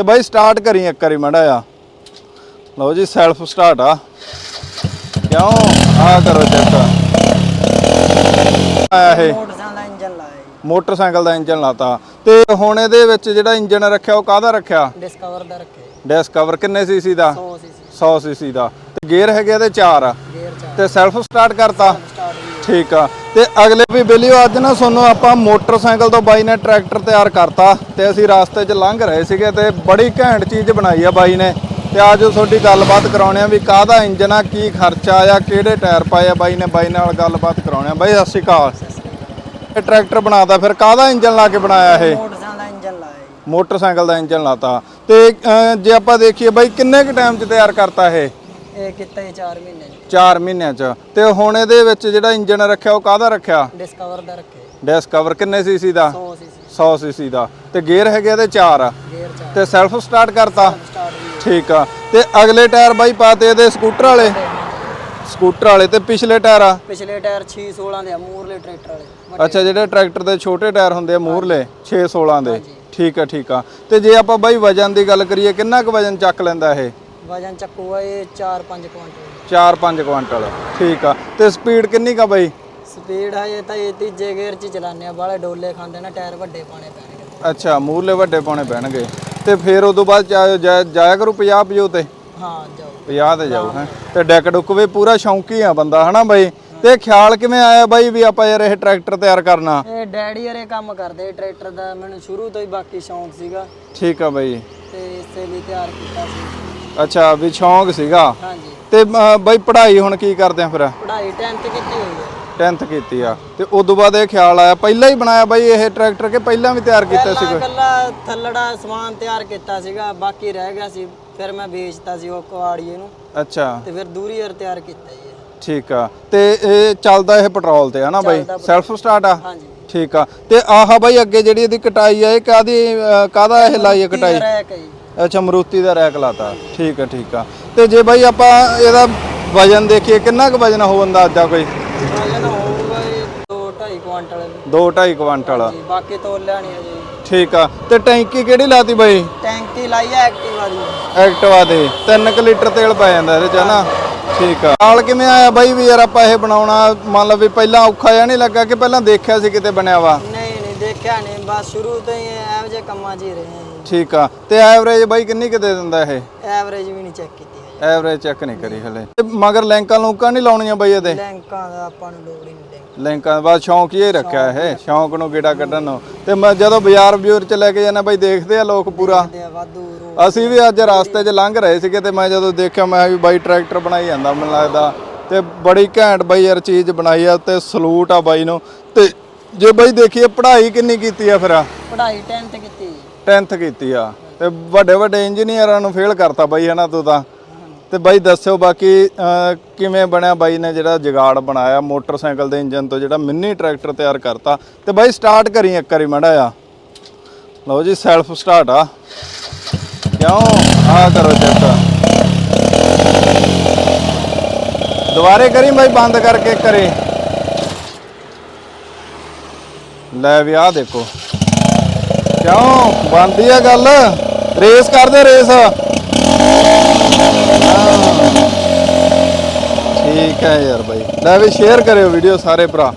ਤੇ ਬਾਈ ਸਟਾਰਟ ਕਰੀ ਇੱਕ ਵਾਰੀ ਮੜਾ ਆ ਲਓ ਜੀ ਸੈਲਫ ਸਟਾਰਟ ਆ। ਕਿਉਂ? ਆ ਕਰੋ ਚੈੱਕ ਆਇਆ ਇਹ। ਮੋਟਰਸਾਈਕਲ ਦਾ ਇੰਜਨ ਲਾਇਆ ਮੋਟਰਸਾਈਕਲ ਦਾ ਇੰਜਨ ਲਾਤਾ। ਤੇ ਹੁਣ ਇਹਦੇ ਵਿੱਚ ਜਿਹੜਾ ਇੰਜਨ ਰੱਖਿਆ ਉਹ ਕਾਹਦਾ ਰੱਖਿਆ? ਡਿਸਕਵਰ ਦਾ ਰੱਖੇ ਡਿਸਕਵਰ ਕਿੰਨੇ ਸੀਸੀ ਦਾ? 100 ਸੀਸੀ 100 ਸੀਸੀ ਦਾ। ਤੇ ਗੇਅਰ ਹੈਗੇ ਇਹਦੇ 4 ਆ। ਗੇਅਰ ਚ ਤੇ ਸੈਲਫ ਸਟਾਰਟ ਕਰਤਾ। ਸਟਾਰਟ ਠੀਕ ਆ। ਤੇ ਅਗਲੇ ਵੀ ਬੇਲੀਓ ਅੱਜ ਨਾ ਤੁਹਾਨੂੰ ਆਪਾਂ ਮੋਟਰਸਾਈਕਲ ਤੋਂ ਬਾਈ ਨੇ ਟਰੈਕਟਰ ਤਿਆਰ ਕਰਤਾ ਤੇ ਅਸੀਂ ਰਾਸਤੇ 'ਚ ਲੰਘ ਰਹੇ ਸੀਗੇ ਤੇ ਬੜੀ ਘੈਂਟ ਚੀਜ਼ ਬਣਾਈ ਆ ਬਾਈ ਨੇ। ਤੇ ਅੱਜ ਤੁਹਾਡੀ ਗੱਲਬਾਤ ਕਰਾਉਣੇ ਆ ਵੀ ਕਾਹਦਾ ਇੰਜਨ ਆ ਕੀ ਖਰਚਾ ਆ ਕਿਹੜੇ ਟਾਇਰ ਪਾਏ ਆ ਬਾਈ ਨੇ ਬਾਈ ਨਾਲ ਗੱਲਬਾਤ ਕਰਾਉਣੇ ਆ। ਬਾਈ ਸਤਿ ਸ਼੍ਰੀ ਅਕਾਲ। ਇਹ ਟਰੈਕਟਰ ਬਣਾਤਾ ਫਿਰ ਕਾਹਦਾ ਇੰਜਨ ਲਾ ਕੇ ਬਣਾਇਆ ਇਹ? ਮੋਟਰਸਾਈਕਲ ਦਾ ਇੰਜਨ ਲਾਇਆ ਮੋਟਰਸਾਈਕਲ ਦਾ ਇੰਜਨ ਲਾਤਾ। ਤੇ ਅਹ, ਜੇ ਆਪਾਂ ਦੇਖੀਏ ਬਾਈ ਕਿੰਨੇ ਕੁ ਟਾਈਮ 'ਚ ਤਿਆਰ ਕਰਤਾ ਇਹ? ਇਹ ਕੀਤਾ ਜੀ 4 ਮਹੀਨੇ 4 ਮਹੀਨਿਆਂ 'ਚ। ਤੇ ਹੁਣ ਇਹਦੇ ਵਿੱਚ ਜਿਹੜਾ ਇੰਜਨ ਰੱਖਿਆ ਉਹ ਕਾਹਦਾ ਰੱਖਿਆ? ਡਿਸਕਵਰ ਦਾ ਰੱਖੇ ਡਿਸਕਵਰ ਕਿੰਨੇ ਸੀਸੀ ਦਾ? 100 ਸੀਸੀ 100 ਸੀਸੀ ਦਾ। ਤੇ ਗੇਅਰ ਹੈਗੇ ਇਹਦੇ 4 ਆ ਗੇਅਰ ਚ ਤੇ ਸੈਲਫ ਸਟਾਰਟ ਕਰਤਾ? ਸਟਾਰਟ ਵੀ ਠੀਕ ਆ। ਤੇ ਅਗਲੇ ਟਾਇਰ ਬਾਈ ਪਾਤੇ ਇਹਦੇ ਸਕੂਟਰ ਵਾਲੇ? ਸਕੂਟਰ ਵਾਲੇ। ਤੇ ਪਿਛਲੇ ਟਾਇਰ ਆ? ਪਿਛਲੇ ਟਾਇਰ 6 16 ਦੇ ਆ ਮੂਰਲੇ ਟਰੈਕਟਰ ਵਾਲੇ। ਅੱਛਾ ਜਿਹੜੇ ਟਰੈਕਟਰ ਦੇ ਛੋਟੇ ਟਾਇਰ ਹੁੰਦੇ ਆ ਮੂਹਰਲੇ 6 16 ਦੇ। ਠੀਕ ਆ ਠੀਕ ਆ। ਤੇ ਜੇ ਆਪਾਂ ਬਾਈ ਵਜਨ ਦੀ ਗੱਲ ਕਰੀਏ ਕਿੰਨਾ ਕੁ ਵਜਨ ਚੱਕ ਲੈਂਦਾ ਇਹ? ਵਜਨ ਚੱਕੂਗਾ ਇਹ 4-5 ਕੁਇੰਟਲ 4-5 ਕੁਆਂਟਲ ਠੀਕ ਆ। ਤੇ ਸਪੀਡ ਕਿੰਨੀ ਕਾ ਬਾਈ? ਸਪੀਡ ਹੈ ਇਹ ਤਾਂ ਇਹ ਤੀਜੇ ਗੇਅਰ ਚ ਚਲਾਉਂਦੇ ਆ ਬਾਲੇ ਡੋਲੇ ਖਾਂਦੇ ਨਾ ਟਾਇਰ ਵੱਡੇ ਪਾਣੇ ਪੈਣਗੇ। ਅੱਛਾ ਮੂਹਰਲੇ ਵੱਡੇ ਪਾਉਣੇ ਪੈਣਗੇ। ਤੇ ਫਿਰ ਉਦੋਂ ਬਾਅਦ ਜਾ- ਜਾ- ਜਾਇਆ ਕਰੂ 50 50 ਤੇ? ਹਾਂ ਜਾਓ। 50 ਤੇ ਜਾਊ ਹੈ। ਤੇ ਡੈਕ ਡੁੱਕ ਵੀ ਪੂਰਾ ਸ਼ੌਂਕੀ ਆ ਬੰਦਾ ਹਨਾ ਬਾਈ? ਤੇ ਖਿਆਲ ਕਿਵੇਂ ਆਇਆ ਬਾਈ ਵੀ ਆਪਾਂ ਯਾਰ ਇਹ ਟਰੈਕਟਰ ਤਿਆਰ ਕਰਨਾ? ਇਹ ਡੈਡੀ ਹਰੇ ਕੰਮ ਕਰਦੇ ਟਰੈਕਟਰ ਦਾ ਮੈਨੂੰ ਸ਼ੁਰੂ ਤੋਂ ਹੀ ਬਾਕੀ ਸ਼ੌਂਕ ਸੀਗਾ। ਠੀਕ ਆ ਬਾਈ। ਤੇ ਇਸੇ ਲਈ ਤਿਆਰ ਕੀਤਾ ਸੀ। ਅੱਛਾ ਵੀ ਸ਼ੌਂਕ ਸੀਗਾ। ਹਾਂਜੀ। ਤੇ ਬਾਈ ਪੜ੍ਹਾਈ ਹੁਣ ਕੀ ਕਰਦੇ ਆ ਫਿਰ? ਪੜ੍ਹਾਈ 10th ਕੀਤੀ ਹੋਈ ਹੈ 10th ਕੀਤੀ ਆ। ਤੇ ਉਦੋਂ ਬਾਅਦ ਇਹ ਖਿਆਲ ਆਇਆ ਪਹਿਲਾਂ ਹੀ ਬਣਾਇਆ ਬਾਈ ਇਹ ਟਰੈਕਟਰ ਕਿ ਪਹਿਲਾਂ ਵੀ ਤਿਆਰ ਕੀਤਾ ਸੀ ਪਹਿਲਾਂ ਕੱਲਾ ਥੱਲੜਾ ਸਮਾਨ ਤਿਆਰ ਕੀਤਾ ਸੀਗਾ ਬਾਕੀ ਰਹਿ ਗਿਆ ਸੀ ਫਿਰ ਮੈਂ ਵੇਚਤਾ ਸੀ ਉਹ ਕੁਆੜੀਏ ਨੂੰ ਅੱਛਾ। ਤੇ ਫਿਰ ਦੂਰੀ ਹਰ ਤਿਆਰ ਕੀਤਾ ਜੀ। ਇਹ। ਠੀਕ ਆ। ਤੇ ਇਹ ਚੱਲਦਾ ਇਹ ਪੈਟਰੋਲ ਤੇ ਆ ਨਾ ਬਾਈ? ਸੈਲਫ ਸਟਾਰਟ ਆ? ਹਾਂਜੀ। ਠੀਕ ਆ। ਤੇ ਆਹ ਬਾਈ ਅੱਗੇ ਜਿਹੜੀ ਇਹਦੀ ਕਟਾਈ ਆ ਇਹ ਕਾਦੀ ਕਾਦਾ ਇਹ ਲਾਈ ਆ ਕਟਾਈ? ਰੈਕ ਹੈ ਜੀ। ਅੱਛਾ ਮਰੂਤੀ ਦਾ ਰੈਕ ਲਾਤਾ। ਠੀਕ ਆ ਠੀਕ ਆ। ਤੇ ਜੇ ਬਾਈ ਆਪਾਂ ਇਹਦਾ ਵਜਨ ਦੇਖੀਏ ਕਿੰਨਾ ਕੁ ਵਜਨ ਹੋ ਅੰਦਾਜ਼ਾ ਕੋਈ? ਵਜਨ ਹੋਊਗਾ ਜੀ 2.5 ਕੁਆਂਟਲ 2.5 ਕੁਆਂਟਲ ਜੀ ਬਾਕੀ ਤੋਲ ਲਿਆਣੀ ਹੈ ਜੀ। ਠੀਕ ਆ। ਤੇ ਟੈਂਕੀ ਕਿਹੜੀ ਲਾਤੀ ਬਾਈ? ਟੈਂਕੀ ਲਾਈ ਹੈ ਐਕਟਿਵਾ ਦੀ। ਐਕਟਿਵਾ ਦੇ। 3 ਲੀਟਰ ਤੇਲ ਪੈ ਜਾਂਦਾ ਇਹਦੇ ਚ ਨਾ? ਠੀਕ ਆ। ਨਾਲ ਕਿਵੇਂ ਆਇਆ ਬਾਈ ਵੀ ਯਾਰ ਆਪਾਂ ਇਹ ਬਣਾਉਣਾ ਮੰਨ ਲਓ ਵੀ ਪਹਿਲਾਂ ਔਖਾ ਜਿਹਾ ਨਹੀਂ ਲੱਗਾ ਕਿ ਪਹਿਲਾਂ ਦੇਖਿਆ ਸੀ ਕਿਤੇ ਬਣਿਆ ਵਾ? ਨਹੀਂ ਨਹੀਂ ਦੇਖਿਆ ਨਹੀਂ। ਬਸ ਸ਼ੁਰੂ ਤੋਂ ਹੀ ਇਹੋ ਜਿਹੇ ਕੰਮਾਂ 'ਚ ਹੀ ਰਹੇ ਠੀਕ ਆ। ਤੇ ਐਵਰੇਜ ਬਾਈ ਕਿੰਨੀ ਕੁ ਦੇ ਦਿੰਦਾ ਇਹ? ਐਵਰੇਜ ਵੀ ਨਹੀਂ ਚੈੱਕ ਕੀਤੀ ਹੈ ਐਵਰੇਜ ਚੈੱਕ ਨਹੀਂ ਕਰੀ ਹਲੇ। ਤੇ ਮਗਰ ਲੈਂਕਾਂ ਲੂੰਕਾਂ ਨਹੀਂ ਲਾਉਣੀਆਂ ਬਾਈ ਇਹਦੇ? ਲੈਂਕਾਂ ਦਾ ਆਪਾਂ ਨੂੰ ਲੋੜ ਹੀ ਨਹੀਂ ਲੈਂਕ। ਲਿੰਕਾਂ ਦਾ ਬਾਅਦ ਸ਼ੌਂਕ ਹੀ ਇਹ ਰੱਖਿਆ ਇਹ। ਸ਼ੌਂਕ ਨੂੰ ਗੇੜਾ ਕੱਢਣ ਨੂੰ। ਤੇ ਮੈਂ ਜਦੋਂ ਬਾਜ਼ਾਰ ਬਿਊਰ ਚ ਲੈ ਕੇ ਜਾਣਾ ਬਾਈ ਦੇਖਦੇ ਆ ਲੋਕ ਪੂਰਾ। ਤੇ ਵਾਧੂ ਰੋ ਅਸੀਂ ਵੀ ਅੱਜ ਰਸਤੇ 'ਚ ਲੰਘ ਰਹੇ ਸੀਗੇ ਤੇ ਮੈਂ ਜਦੋਂ ਦੇਖਿਆ ਮੈਂ ਵੀ ਬਾਈ ਟਰੈਕਟਰ ਬਣਾਈ ਜਾਂਦਾ ਮੈਨੂੰ ਲੱਗਦਾ। ਤੇ ਬੜੀ ਘੈਂਟ ਬਾਈ ਯਾਰ ਚੀਜ਼ ਬਣਾਈ ਆ ਤੇ ਸਲੂਟ ਆ ਬਾਈ ਨੂੰ। ਤੇ ਜੇ ਬਾਈ ਦੇਖੀਏ ਪੜ੍ਹਾਈ ਕਿੰਨੀ ਕੀਤੀ ਆ ਫਿਰ? ਪੜ੍ਹਾਈ 10th ਕੀਤੀ। ਜੀ 10th ਕੀਤੀ ਆ। ਤੇ ਵੱਡੇ ਵੱਡੇ ਇੰਜੀਨੀਅਰਾਂ ਨੂੰ ਫੇਲ ਕਰਤਾ ਬਾਈ, ਹਨਾ ਤੂੰ ਤਾਂ। ਤੇ ਬਾਈ ਦੱਸਿਓ ਬਾਕੀ ਕਿਵੇਂ ਬਣਿਆ ਬਾਈ ਨੇ ਜਿਹੜਾ ਜਗਾੜ ਬਣਾਇਆ, ਮੋਟਰਸਾਈਕਲ ਦੇ ਇੰਜਨ ਤੋਂ ਜਿਹੜਾ ਮਿੰਨੀ ਟਰੈਕਟਰ ਤਿਆਰ ਕਰਤਾ। ਤੇ ਬਾਈ ਸਟਾਰਟ ਕਰੀ ਇੱਕ ਵਾਰੀ ਮੜਾ ਆ ਲਓ ਜੀ ਸੈਲਫ ਸਟਾਰਟ ਆ। ਕਿਉਂ? ਆ ਕਰੋ ਚੈੱਕ। ਦੁਬਾਰੇ ਕਰੀ ਬਾਈ, ਬੰਦ ਕਰਕੇ ਕਰੇ ਲੈ ਵੀ ਆ ਦੇਖੋ। ਕਿਉਂ? ਬੰਦੀ ਆ ਗੱਲ। ਰੇਸ ਕਰਦੇ ਰੇਸ। ਠੀਕ ਹੈ ਯਾਰ ਬਾਈ। ਲੈ ਵੀ ਸ਼ੇਅਰ ਕਰਿਓ ਵੀਡੀਓ ਸਾਰੇ ਭਰਾ।